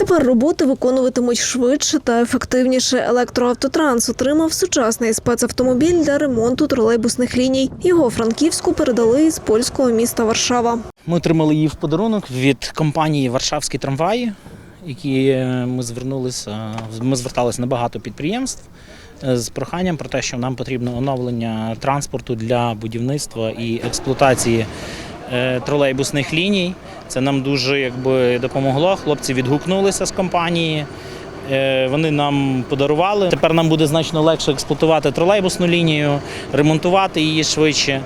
Тепер роботи виконуватимуть швидше та ефективніше. Електроавтотранс отримав сучасний спецавтомобіль для ремонту тролейбусних ліній. Його Франківську передали із польського міста Варшава. Ми отримали її в подарунок від компанії Варшавські трамваї, які е, ми звернулися. Ми зверталися на багато підприємств е, з проханням про те, що нам потрібно оновлення транспорту для будівництва і експлуатації е, тролейбусних ліній. Це нам дуже якби допомогло. Хлопці відгукнулися з компанії. Е, Вони нам подарували. Тепер нам буде значно легше експлуатувати тролейбусну лінію, ремонтувати її швидше.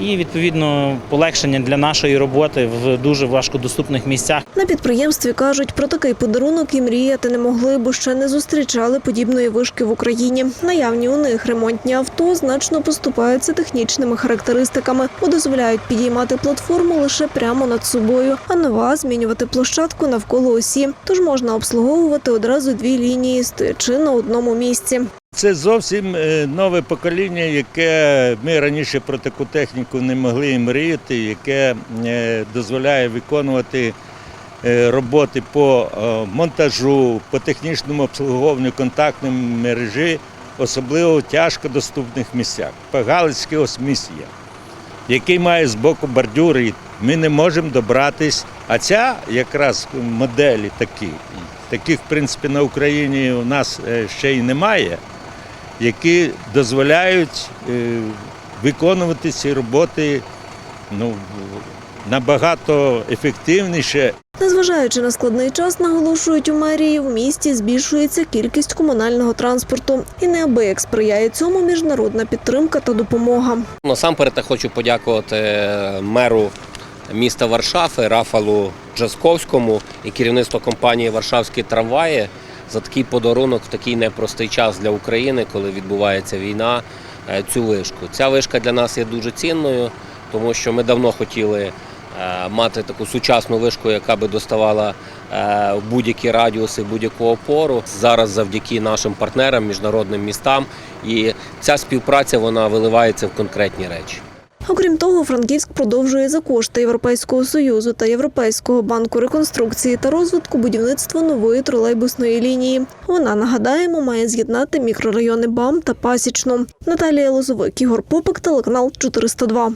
І відповідно полегшення для нашої роботи в дуже важкодоступних місцях. На підприємстві кажуть, про такий подарунок і мріяти не могли, бо ще не зустрічали подібної вишки в Україні. Наявні у них ремонтні авто значно поступаються технічними характеристиками, бо дозволяють підіймати платформу лише прямо над собою, а нова змінювати площадку навколо осі. Тож можна обслуговувати одразу дві лінії, стоячи на одному місці. Це зовсім е, нове покоління, яке ми раніше про таку техніку не могли і мріяти, яке е, дозволяє виконувати е, роботи по монтажу, по технічному обслуговуванню контактної мережі, особливо в тяжкодоступних місцях. По Галицьке ось місць є, який має з боку бордюри. Ми не можемо добратись. А ця якраз моделі такі, таких в принципі на Україні у нас ще й немає які дозволяють е, виконувати ці роботи ну, набагато ефективніше Незважаючи на складний час, наголошують у мерії, в місті збільшується кількість комунального транспорту. І неабияк сприяє цьому міжнародна підтримка та допомога. Насамперед я хочу подякувати меру міста Варшави Рафалу Джасковському і керівництву компанії Варшавські трамваї за такий подарунок в такий непростий час для України, коли відбувається війна. е, Цю вишку. Ця вишка для нас є дуже цінною, тому що ми давно хотіли е, мати таку сучасну вишку, яка би доставала е, будь-які радіуси, будь-яку опору. Зараз завдяки нашим партнерам, міжнародним містам, і ця співпраця вона виливається в конкретні речі. Окрім того, Франківськ продовжує за кошти Європейського союзу та Європейського банку реконструкції та розвитку будівництво нової тролейбусної лінії. Вона нагадаємо має з'єднати мікрорайони БАМ та Пасічну. Наталія Лозовик, Ігор Попик, телеканал 402.